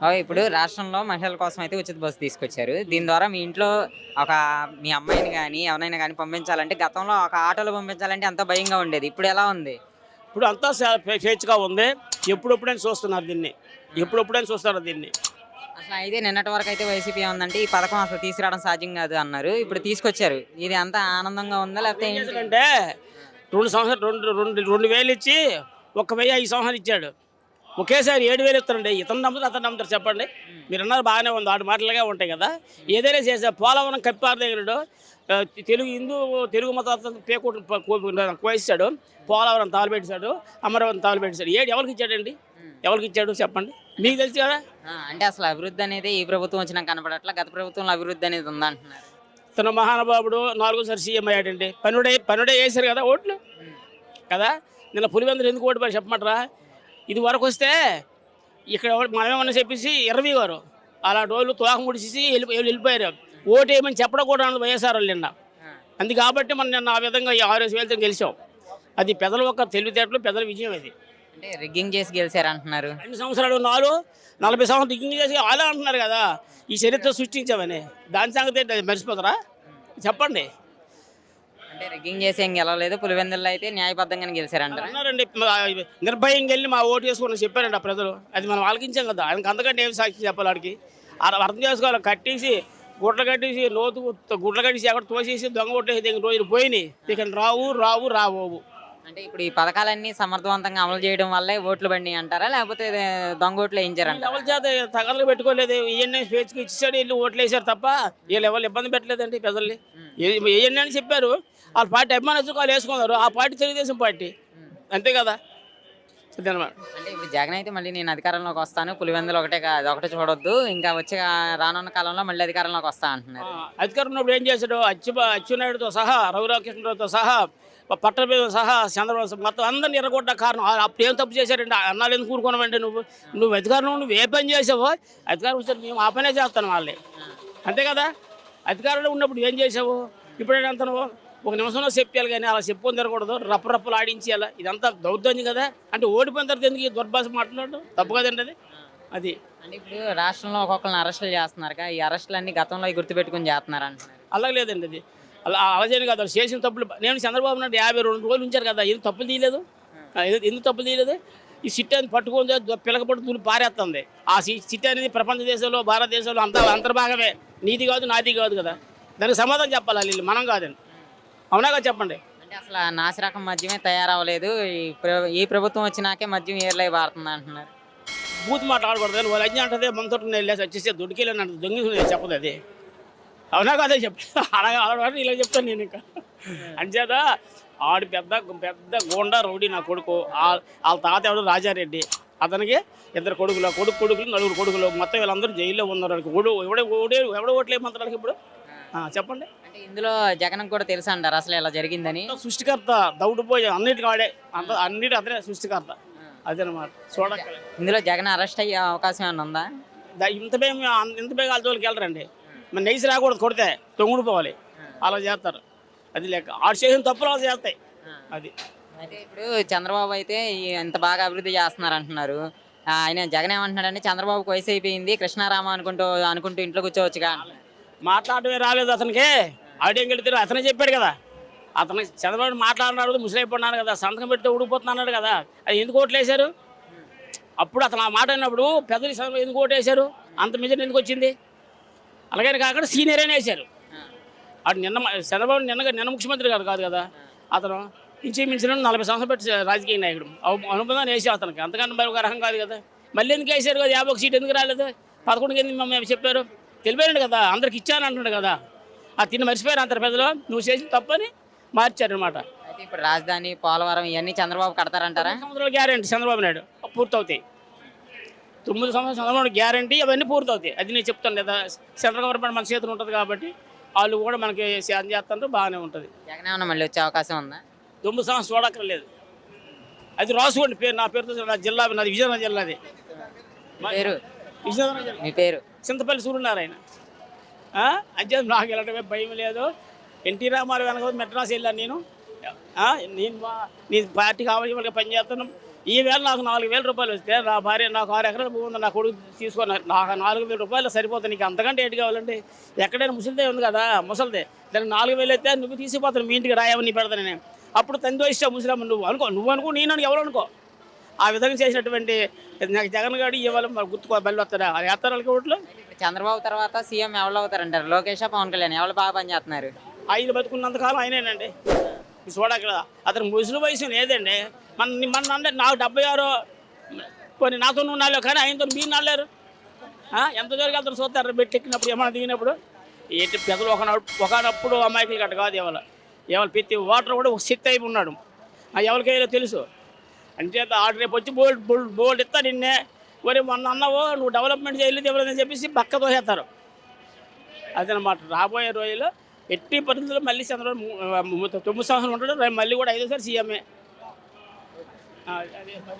ఇప్పుడు రాష్ట్రంలో మహిళల కోసం అయితే ఉచిత బస్సు తీసుకొచ్చారు. దీని ద్వారా మీ ఇంట్లో ఒక మీ అమ్మాయిని కానీ ఎవరైనా కానీ పంపించాలంటే గతంలో ఒక ఆటోలో పంపించాలంటే ఎంతో భయంగా ఉండేది? ఇప్పుడు ఎలా ఉంది? ఇప్పుడు అంతా స్వేచ్ఛగా ఉంది. ఎప్పుడెప్పుడైనా చూస్తున్నారు దీన్ని. ఎప్పుడెప్పుడైనా చూస్తారు దీన్ని. అసలు అయితే నిన్నటి వరకు అయితే వైసీపీ ఉందంటే ఈ పథకం అసలు తీసుకురావడం సాధ్యం కాదు అన్నారు. ఇప్పుడు తీసుకొచ్చారు. ఇది అంత ఆనందంగా ఉందా లేకపోతే ఏంటి? అంటే రెండు సంవత్సరాలు రెండు రెండు రెండు వేలు ఇచ్చి ఒక్క వెయ్యి ఐదు సంవత్సరాలు ఇచ్చాడు. ఒకేసారి ఏడు వేలు ఇస్తారండి. ఇతను నమ్ముతారు అతను నమ్ముతారు చెప్పండి. మీరు అన్నారు బాగానే ఉంది ఆడు మాటలుగా ఉంటాయి కదా. ఏదైనా చేసే పోలవరం కప్పారు దగ్గర తెలుగు హిందూ తెలుగు మత పేకోటు కోయిస్తాడు. పోలవరం తాలు పెట్టాడు అమరావతి తాలు పెట్టాడు ఏడు ఎవరికి ఇచ్చాడండి? ఎవరికి ఇచ్చాడు చెప్పండి. మీకు తెలుసు కదా? అంటే అసలు అభివృద్ధి అనేది ఈ ప్రభుత్వం వచ్చినా కనపడట్లా గత ప్రభుత్వంలో అభివృద్ధి అనేది ఉందంటున్నారు తన మహానుభావుడు నాలుగోసారి సీఎం అయ్యాడండి. పనుడే పనుడే వేశారు కదా ఓట్లు? కదా? నిన్న పులివెందులు ఎందుకు ఓటు పడి చెప్పమంటారా? ఇది వరకు వస్తే ఇక్కడ మనమేమన్నా చెప్పేసి ఇరవై గారు అలాంటి వాళ్ళు తోక ముడిచేసి వెళ్ళి వెళ్ళిపోయారు. ఓటు వేయమని చెప్పడం కూడా వైఎస్ఆర్ వాళ్ళు నిన్న. అందు కాబట్టి మనం నిన్న ఆ విధంగా ఈ ఆరు వేలతో గెలిచాం. అది పెద్దల ఒక తెలివితేటలు పెద్దల విజయం అది. అంటే రిగ్గింగ్ చేసి గెలిచారు అంటున్నారు. రెండు సంవత్సరాలు నాలుగు నలభై సంవత్సరాలు దిగ్గు చేసి అలా అంటున్నారు కదా. ఈ చరిత్ర సృష్టించామని. దాని సంగతి మర్చిపోతారా? చెప్పండి. అంటే రిగ్గింగ్ చేసి ఏం గెలవలేదు. పులివెందుల్లో అయితే న్యాయబద్ధంగా గెలిచారంటారా? అన్నారండి. నిర్భయంగా వెళ్ళి మా ఓటు చేసుకుని చెప్పారంట ప్రజలు. అది మనం ఆలకించాం కదా. ఆయనకు అంతకంటే ఏం సాక్షి చెప్పాలి వాడికి అలా అర్థం చేసుకోవాలి. కట్టేసి గుడ్లు కట్టేసి లోతు గుడ్లు కట్టేసి ఎక్కడ తోసేసి దొంగ కొట్టేసి దగ్గర రోజులు పోయినాయి? ఇక రావు రావు రాబోవు అంటే ఇప్పుడు ఈ పథకాలన్నీ సమర్థవంతంగా అమలు చేయడం వల్లే ఓట్లు పడినాయి అంటారా? లేకపోతే దొంగ ఓట్లు వేయించారంట ఎవరి చేత తగలు పెట్టుకోలేదు. ఈఎన్ఐ స్వేచ్ఛకి ఇచ్చాడు వెళ్ళి ఓట్లు వేసారు తప్ప వీళ్ళు ఎవరు ఇబ్బంది పెట్టలేదండి ప్రజల్ని. ఈఎన్ఐ అని చెప్పారు. వాళ్ళ పార్టీ అభిమానులు వాళ్ళు వేసుకున్నారు? ఆ పార్టీ తెలుగుదేశం పార్టీ. అంతే కదా? అంటే ఇప్పుడు జగన్ అయితే మళ్ళీ నేను అధికారంలోకి వస్తాను పులివెందులు ఒకటే కాదు ఒకటే చూడొద్దు ఇంకా వచ్చే రానున్న కాలంలో మళ్ళీ అధికారంలోకి వస్తా అంటున్నారు. అధికారం ఉన్నప్పుడు ఏం చేశాడు? అచ్చు అచ్చెన్నాయుడుతో సహా రఘురామకృష్ణరావుతో సహా పట్టణ సహా చంద్రబాబు మొత్తం అందరిని ఎరగొట్ట కారణం. అప్పుడు ఏం తప్పు చేశారండి అన్నాలు ఎందుకు కూరుకోనమంటే నువ్వు? నువ్వు అధికారంలో నువ్వు ఏ పని చేసావో అధికారం వస్తే మేము ఆ పనే చేస్తాను వాళ్ళే. అంతే కదా? అధికారంలో ఉన్నప్పుడు ఏం చేసావు? ఇప్పుడు ఎంత నువ్వు ఒక నిమిషంలో చెప్పాలి కానీ అలా చెప్పుకొని తిరగకూడదు రప్పరప్పలు ఆడించి అలా ఇదంతా దౌర్జన్యం కదా. అంటే ఓడిపోయిన తర్వాత ఎందుకు ఈ దుర్భాష మాట్లాడడం? తప్పు కదండి అది? అది. అంటే ఇప్పుడు రాష్ట్రంలో ఒక్కొక్కరిని అరెస్టులు చేస్తున్నారు ఈ అరెస్టులన్నీ గతంలో గుర్తుపెట్టుకుని చేస్తున్నారు అంటున్నారు అలా లేదండి అది. అలా అలా చేయను కాదు. చేసిన తప్పులు నేను చంద్రబాబు నాయుడు యాభై రెండు రోజులు ఉంచారు కదా. ఎందుకు తప్పులు తీయలేదు? ఎందుకు- తప్పులు తీయలేదు? ఈ సిట్ అనేది పట్టుకొని పిలకపట్టు తూలి పారేస్తుంది. ఆ సిట్ అనేది ప్రపంచ దేశంలో భారతదేశంలో అంతా అంతర్భాగమే. నీది కాదు నాది కాదు కదా. దానికి సమాధానం చెప్పాలి? మనం కాదండి. అవునా కదా చెప్పండి. అంటే అసలు నాసిరకం మద్యమే తయారవ్వలేదు. ఈ ప్ర- ఈ ప్రభుత్వం వచ్చినాకే మద్యం ఏర్లై వాడుతుంది అంటున్నారు. బూత్ మాట ఆడకూడదు కానీ వాళ్ళు అజ్ఞ అంటే మనతో వెళ్ళేసి వచ్చేసి దొడికెళ్ళి అంటే దొంగి చెప్పదు అది. అవునా కాదే చెప్ప. అలాగే ఆడవాడు ఇలా చెప్తాను నేను ఇంకా. అంచేత ఆడు పెద్ద పెద్ద గోండా రౌడీ నా కొడుకు. వాళ్ళ తాత ఎవడు రాజారెడ్డి. అతనికి ఇద్దరు కొడుకులు కొడుకు కొడుకులు నలుగురు కొడుకులు. మొత్తం వీళ్ళందరూ జైల్లో ఉన్నారు. ఓడు ఎవడే ఓడే ఎవడ ఓట్లేమంటారు ఇప్పుడు? చెప్పండి. అంటే ఇందులో జగన్ కూడా తెలుసు అంటారు అసలు ఇలా జరిగిందని? సృష్టికర్త దౌడిపోయి అన్నిటికి వాడే. అంత అన్నిటి అతనే సృష్టికర్త. అదనమాట. చూడక్కలే ఇందులో జగన్ అరెస్ట్ అయ్యే అవకాశం ఏమైనా ఉందా? ఇంత బేగం ఇంత బేగ వాళ్ళ జోలికి వెళ్ళరండి. మరి నెగిసి రాకూడదు కొడితే తొంగుడు పోవాలి. అలా చేస్తారు. అది లెక్క ఆడు చేసిన తప్పులు అలా చేస్తాయి. అది. అయితే ఇప్పుడు చంద్రబాబు అయితే ఇంత బాగా అభివృద్ధి చేస్తున్నారు అంటున్నారు ఆయన జగన్ ఏమంటున్నాడంటే చంద్రబాబుకి వయసు అయిపోయింది కృష్ణారామ అనుకుంటూ అనుకుంటూ ఇంట్లో కూర్చోవచ్చుగా. మాట్లాడటమే రాలేదు అతనికి. ఆడియం వెళ్తే అతనే చెప్పాడు కదా. అతను చంద్రబాబు మాట్లాడినాడు ముసలైపోయినాడు కదా. సంతకం పెడితే ఊడిపోతున్నాడు కదా. అది ఎందుకు ఓట్లేశారు? అప్పుడు అతను ఆ మాట అన్నప్పుడు పెద్దలు చంద్రబాబు ఎందుకు ఓటేశారు? అంత మెజర్ ఎందుకు వచ్చింది? అలాగే కాకుండా సీనియర్ అయినా వేశారు. అటు నిన్న చంద్రబాబు నిన్న నిన్న ముఖ్యమంత్రి గారు కాదు కదా. అతను ఇంచుమించిన నలభై సంవత్సరాలు పెట్టి రాజకీయ నాయకుడు. అనుబంధాన్ని వేసి అతనికి. అంతకంటే మరి ఒక అర్హం కాదు కదా. మళ్ళీ ఎందుకు వేసారు కదా యాభై ఒక సీట్ ఎందుకు రాలేదు? పదకొండుకి ఎందుకు మమ్మల్ని చెప్పారు? తెలిపారండి కదా అందరికి ఇచ్చాను అంటున్నాడు కదా. ఆ తిని మర్చిపోయారు అంత పెద్దలు. నువ్వు చేసిన తప్పని మార్చారనమాట అయితే ఇప్పుడు రాజధాని పోలవరం ఇవన్నీ చంద్రబాబు కడతారంటారా? సంవత్సరాలు గ్యారంటీ చంద్రబాబు నాయుడు. పూర్తవుతాయి. తొమ్మిది సంవత్సరాలు చంద్రబాబు గ్యారంటీ అవన్నీ పూర్తవుతాయి. అది నేను చెప్తాను లేదా సెంట్రల్ గవర్నమెంట్ మన చేతులు ఉంటుంది కాబట్టి వాళ్ళు కూడా మనకి సాయం చేస్తుంటే బాగానే ఉంటుంది. జగన్ మళ్ళీ వచ్చే అవకాశం ఉందా? తొమ్మిది సంవత్సరం చూడక్కర్లేదు. అది రాసుకోండి పేరు నా పేరుతో నా జిల్లా నాది విజయనగరం జిల్లాది పేరు? విజయనగరం జిల్లా. మీ పేరు? చింతపల్లి సూర్యనారాయణ ఆ? అంతే నాకు వెళ్ళడమే భయం లేదు. ఎన్టీ రామారావు వెనక మెడ్రాస్ వెళ్ళాను నేను. నేను మా నీ పార్టీ కావాలి వాళ్ళకి పనిచేస్తాను ఈవేళ నాకు నాలుగు వేల రూపాయలు వస్తే నా భార్య నాకు ఆరు ఎకరాలు భూమి ఉంది నా కొడుకు తీసుకొని నాకు నాలుగు వేల రూపాయలు సరిపోతుంది. నీకు అంతకంటే ఏంటి కావాలండి? ఎక్కడైనా ముసలిదే ఉంది కదా ముసలిదే. దానికి నాలుగు వేలు అయితే నువ్వు తీసుకుపోతాను మీ ఇంటికి రాయవని పెడతాను నేను. అప్పుడు తండ్రి ఇష్టం ముసలమ్మ నువ్వు అనుకో నువ్వు అనుకో నేను ఎవరు అనుకో. ఆ విధంగా చేసినటువంటి నాకు జగన్ గారు ఇవాళ మరి గుర్తుకో బయలు వస్తారా? అది వేస్తారు వాళ్ళకి ఓట్లు? ఇప్పుడు చంద్రబాబు తర్వాత సీఎం ఎవరు అవుతారంటారు? లోకేష్ పవన్ కళ్యాణ్ ఎవరు బాగా పనిచేస్తున్నారు ఆయన బతుకున్నంతకాలం ఆయనేనండి. చూడక్కడ అతను ముసలి వయసు ఏదండి మన మన అంటే నాకు డెబ్బై ఆరు కొన్ని నాతో నాలుగు కానీ ఆయనతో మీరు నాలేరు ఎంత దూరం అతను చూస్తారు. బెట్టి ఎక్కినప్పుడు ఏమైనా దిగినప్పుడు. ఏంటి పెద్దలు ఒక ఒకనప్పుడు అమాయకులు గట్ట కాదు ఇవాళ ఇవాళ ప్రతి ఓటర్ కూడా ఒక శక్తి అయిపోయి ఉన్నాడు. ఎవరికైనా తెలుసు. అంటే ఆర్డర్ రేపు వచ్చి బోల్డ్ బోల్డ్ బోల్డ్ ఇస్తా నిన్నే. మరి మొన్న అన్నావో నువ్వు డెవలప్మెంట్ చేయలేదు ఇవ్వలేదని చెప్పేసి పక్క తోసేస్తారు. అదనమాట. రాబోయే రోజుల్లో ఎట్టి పరిస్థితుల్లో మళ్ళీ చంద్రబాబు తొమ్మిది సంవత్సరాలు ఉంటాడు రేపు మళ్ళీ కూడా ఐదోసారి సీఎంఏ.